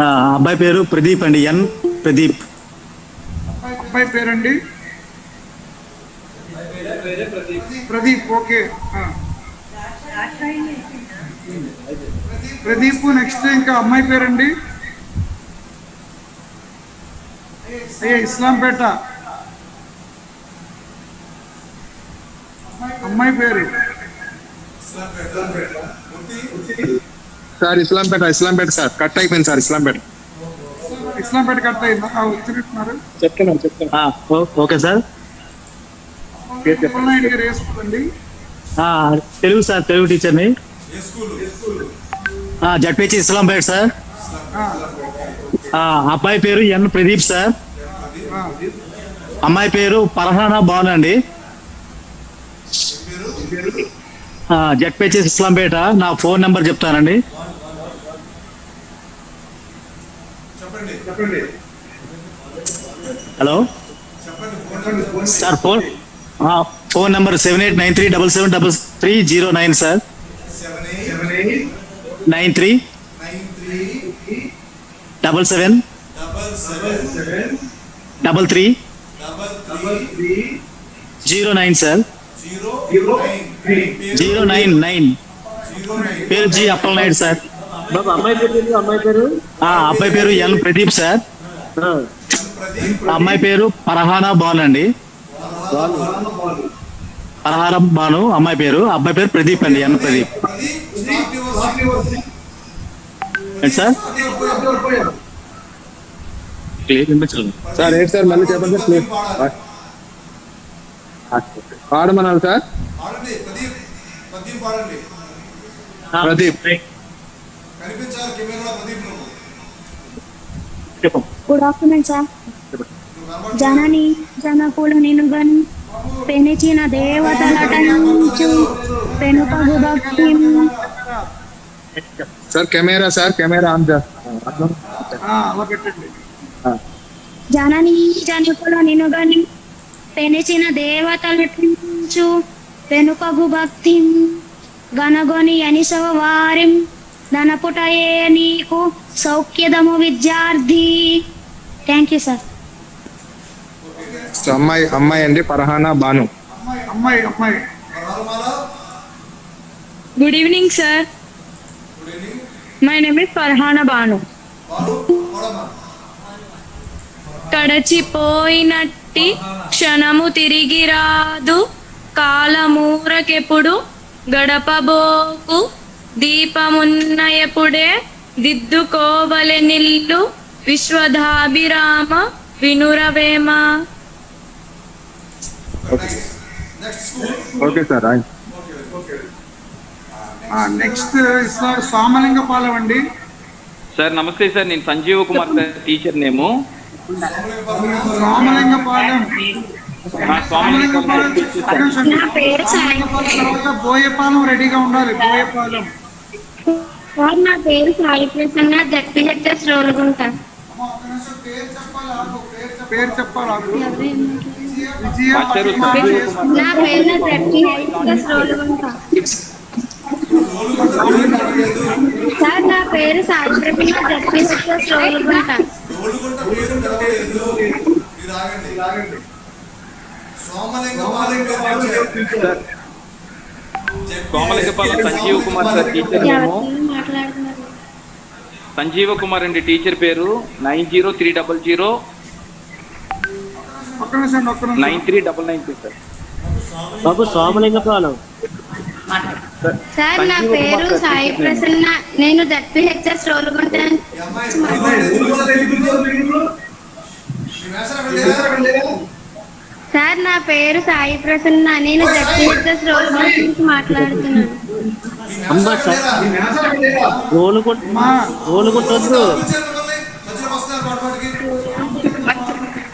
ఆ, అబ్బాయి పేరు ప్రదీప్ అండి. ఎన్ ప్రదీప్. అబ్బాయి పేరండి? ప్రదీప్ ఓకే. ఆ. ప్రదీప్ నెక్స్ట్ ఇంకా అమ్మాయి పేరండి? అయ్యా ఇస్లాంపేట. అమ్మాయి పేరు? Sir Islampeta Islampeta sir. Cut అయిపోయింది సార్ ఇస్లాంపేట. ఇస్లాంపేట కట్ అయిందా? వచ్చినట్టున్నారు చెప్తున్నాను చెప్తాను okay sir. Telugu sir Telugu టీచర్ని జడ్పేచి ఇస్లాంపేట సార్. ఆ, అబ్బాయి పేరు ఎన్ ప్రదీప్ సార్. అమ్మాయి పేరు పరహానా అండి. జడ్పేచి ఇస్లాంపేట నా ఫోన్ నెంబర్ చెప్తానండి. Hello? Sir phone phone number seven eight nine three double seven double three zero nine sir. Nine three double seven double three zero nine sir. Zero nine nine. పేరు G Appal Naidu sir. బాబు అమ్మాయి పేరు ఏంటి? అమ్మాయి పేరు? ఆ అబ్బాయి పేరు ఎన్ ప్రదీప్ సార్. అమ్మాయి పేరు పరహానా బాను అండి. పరహారం బాను అమ్మాయి పేరు. అబ్బాయి పేరు ప్రదీప్ అండి ఎన్ ప్రదీప్. ఏంటి సార్? క్లియర్ సార్ ఏంటి సార్? మళ్ళీ చెప్పండి sir పాడమన్నారు sir? Pradeep. Good afternoon sir జనని జనకులు నినుగను పెనిచిన దేవతలటంచు పెనుపగు భక్తి. Sir camera sir camera on జనని జనకులు నినుగని పెనిచిన దేవతలటంచు పెనుపగు భక్తి గనగొని అనిసవ వారిం. ధనపుటయే నీకు సౌఖ్యదము విద్యార్థి. థ్యాంక్ యూ సార్ అమ్మాయి అమ్మాయి అండి పరహానా బాను. అమ్మాయి అమ్మాయి. Good evening sir my name is Farhana Banu కడచిపోయినట్టి క్షణము తిరిగి రాదు కాలమూరకెప్పుడు గడపబోకు దీపమున్న ఎప్పుడే దిద్దుకోవలె నిల్లు విశ్వధాభిరామ వినురవేమ. ఓకే సార్ నెక్స్ట్ సోమలింగపాలెం అండి. సార్ నమస్తే సార్ నేను Sanjeev Kumar sir teacher name. Somalingapalem Somalingapalem Boyapalem రెడీగా ఉండాలి. బోయపాలెం. సార్ నా పేరు సాయి ప్రసన్న. జడ్పీహెచ్ఎస్ రోలుగుంట పేరు చెప్పాలి నా పేరు జడ్పీహెచ్ఎస్ రోలుగుంట సార్ నా పేరు సాయి ప్రసన్న. జడ్పీహెచ్ఎస్ రోలుగుంట డోలుగుంట పేరు మీరు ఆగండి. ఆగండి. సోమలింగపాలెం సంజీవ్ కుమార్ సార్ టీచర్ మాట్లాడుతున్నారు? సంజీవ కుమార్ అండి టీచర్ పేరు. Nine zero three double zero. ఒక్క నిమిషం ఒక్క నిమిషం. Nine three double nine three sir. బాబు సోమలింగపాలెం సార్ నా పేరు సాయి ప్రసన్న. నేను జడ్పీహెచ్ఎస్ రోలుగుంట? సార్ నా పేరు సాయి ప్రసన్న. నేను జడ్పీహెచ్ఎస్ రోలుగుంట నుంచి మాట్లాడుతున్నాను. అమ్మ సార్.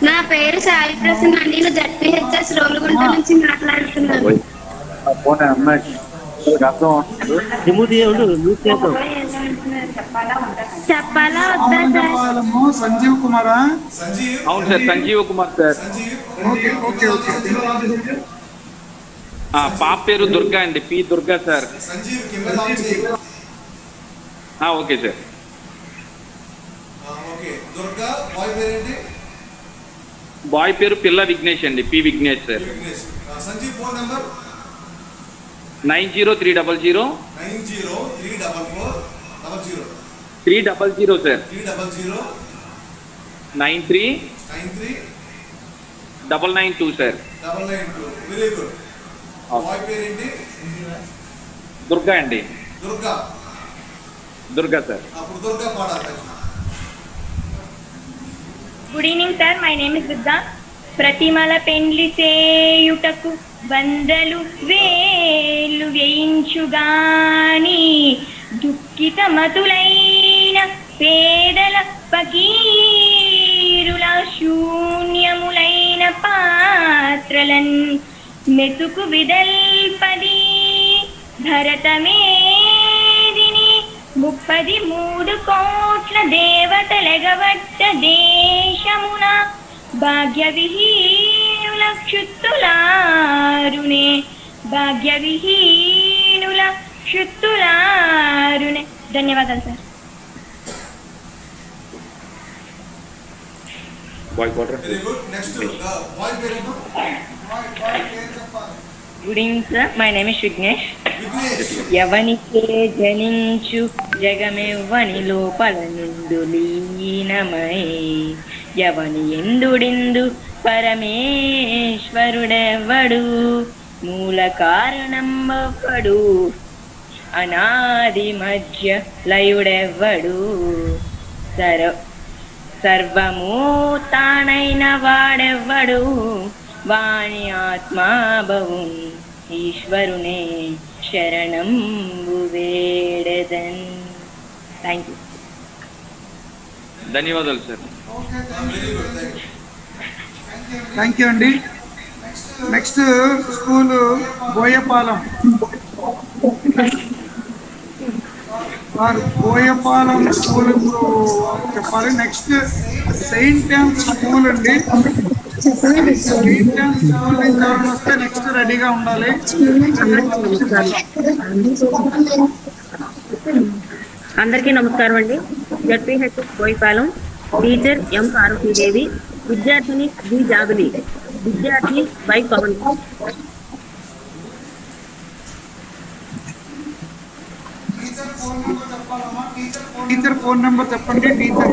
నా పేరు సాయి ప్రసన్న. నేను జడ్పీహెచ్ఎస్ రోలుగుంట నుంచి మాట్లాడుతున్నాను. రిమూవ్ ఉండు మ్యూట్ చేద్దాం చెప్పాలా వద్దా సార్? సోమలింగపాలెము సంజీవ్ కుమారా? అవును sir Sanjeeva Kumar sir. Sanjeev okay okay okay. ఆ, పాప పేరు దుర్గా అండి పి దుర్గా సార్. ఆ, okay sir. Okay. Durga boy పేరు పిల్ల విఘ్నేష్ అండి P Vighnesh sir. Sanjeev phone number? Nine zero three double zero. Nine zero three double four double zero. Three double zero sir three double zero. Nine three. Nine three. Double nine two sir double nine two. Very good. Boy పేరేంటి? దుర్గా అండి. Durga. Durga sir అప్పుడు దుర్గా పాడాలి. Good evening sir my name is Durga ప్రతిమల పెండ్లి చేయుటకు వందలు వేలు వేయించుగాని దుఃఖిత మతులైన పేదల పకీరుల శూన్యములైన పాత్రలన్ మెతుకు విదల్పది. భరతమేదిని ముప్పది మూడు కోట్ల దేవతలెగబట్ట దేశమున భాగ్య విహీనుల క్షుత్తులారునే భాగ్య విహీనుల క్షుత్తులారునే ధన్యవాదాలు sir good evening sir my name is Vighnesh Vighnesh ఎవనికే జనించు జగమెవ్వని లోపల నుండు లీనమై ఎవని ఎందుడిందు? పరమేశ్వరుడెవ్వడు మూల కారణమవ్వడు అనాది మధ్య లయుడెవ్వడు? సర సర్వము తానైన వాడెవ్వడు? వాణి ఆత్మాభవం ఈశ్వరునే శరణం వేడదన్ థ్యాంక్ యూ ధన్యవాదాలు సార్. థ్యాంక్ యూ అండి. Next school Boyapalem. Boyapalem school చెప్పాలి. నెక్స్ట్ సెయింట్ టాన్స్ స్కూల్ అండి. సెయింట్ స్కూల్ వస్తే నెక్స్ట్ రెడీగా ఉండాలి. అందరికీ నమస్కారం అండి. ZPH Boyapalem. Teacher M Parvatidevi విద్యార్థిని బి జాగులి విద్యార్థి Y Pavan. Teacher phone number చెప్పండి టీచర్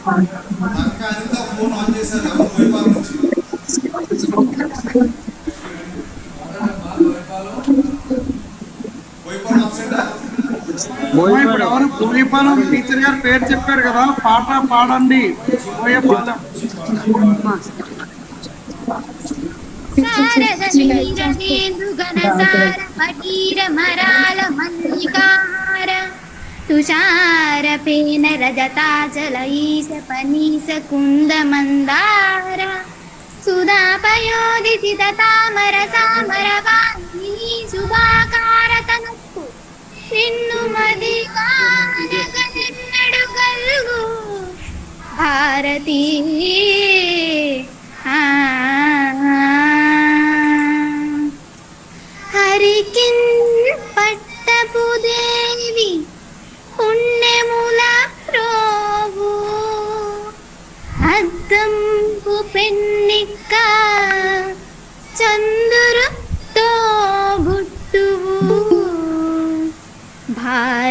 ఇంకా అనిత ఫోన్ ఆన్ చేశారు ఎవరు బోయపాలెం నుంచి ఇప్పుడు ఎవరు బోయపాలెం టీచర్ గారు పేరు చెప్పారు కదా పాట పాడండి. బోయపాలెం శారద మరాల మల్లికార. తుషార పేన రజతాచల ఈశ పనీస కుంద మందార సుధాపయోదిత తామర సామర వాహిని శుభాకార తనుక్కు నిన్ను మది కానగనెన్నడు గల్గు భారతీ ఆ హరికిన్ పట్టపు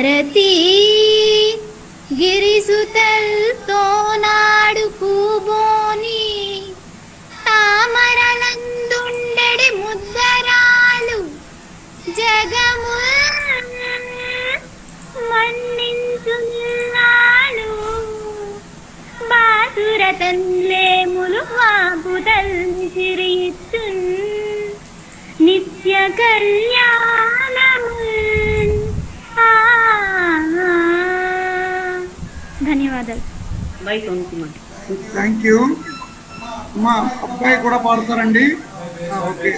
భారతీ గిరిసుతల్తో నాడు కూబోని తామరలందుండెడి ముద్దరాలు జగము మన్నించున్నాడు బాసుర తన్లేములు వాపుదల్ సిరియిత్తున్ నిత్య కళ్యాణ ధన్యవాదాలు Y Pavan Kumar thank you మా అబ్బాయి కూడా పాడతారండి. ఓకే